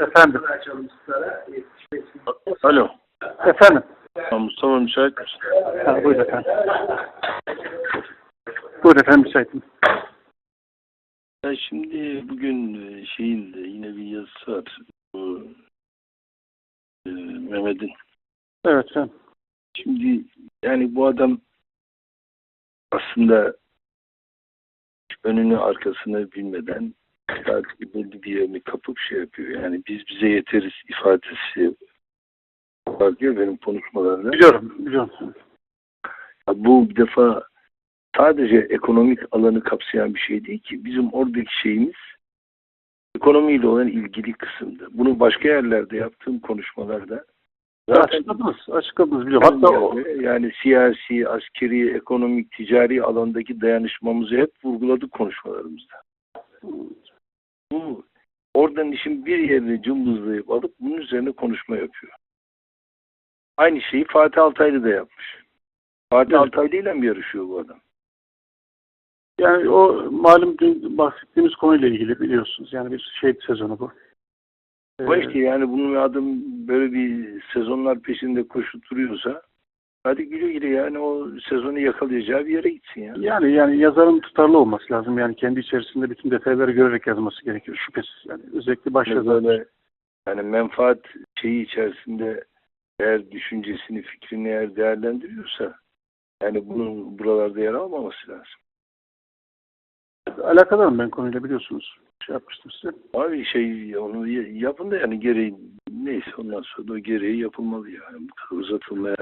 Efendim. Alo. Efendim. Mustafa müsait misin? Ha, buyurun efendim. Buyurun efendim müsaitim. Ya şimdi bugün e, şeyin de yine bir yazısı var. Bu e, Mehmet'in. Evet efendim. Şimdi yani bu adam aslında önünü arkasını bilmeden sadece belli bir yerini kapıp şey yapıyor. Yani biz bize yeteriz ifadesi var diyor benim konuşmalarımda. Biliyorum. Biliyorum. Ya Bu bir defa sadece ekonomik alanı kapsayan bir şey değil ki. Bizim oradaki şeyimiz ekonomiyle olan ilgili kısımda. Bunu başka yerlerde yaptığım konuşmalarda zaten Açıkladınız. Açıkladınız biliyorum. Hatta o, yani, yani siyasi, askeri, ekonomik, ticari alandaki dayanışmamızı hep vurguladık konuşmalarımızda. Bu oradan işin bir yerini cımbızlayıp alıp bunun üzerine konuşma yapıyor. Aynı şeyi Fatih Altaylı da yapmış. Fatih Evet. Altaylı ile mi yarışıyor bu adam? yani o malum dün bahsettiğimiz konuyla ilgili biliyorsunuz. Yani bir şey sezonu bu. Ee, işte yani bunun adım böyle bir sezonlar peşinde koşup duruyorsa hadi güle güle yani o sezonu yakalayacağı bir yere gitsin ya. Yani yani yazarın tutarlı olması lazım. Yani kendi içerisinde bütün detayları görerek yazması gerekiyor. Şüphesiz. Yani özellikle baş Yani yani menfaat şeyi içerisinde eğer düşüncesini, fikrini eğer değerlendiriyorsa yani bunun buralarda yer almaması lazım. Alakadarım ben konuyla biliyorsunuz. Şey yapmıştım size. Abi şey onu yapın da yani gereği neyse ondan sonra da o gereği yapılmalı yani. Bu kadar uzatılmaya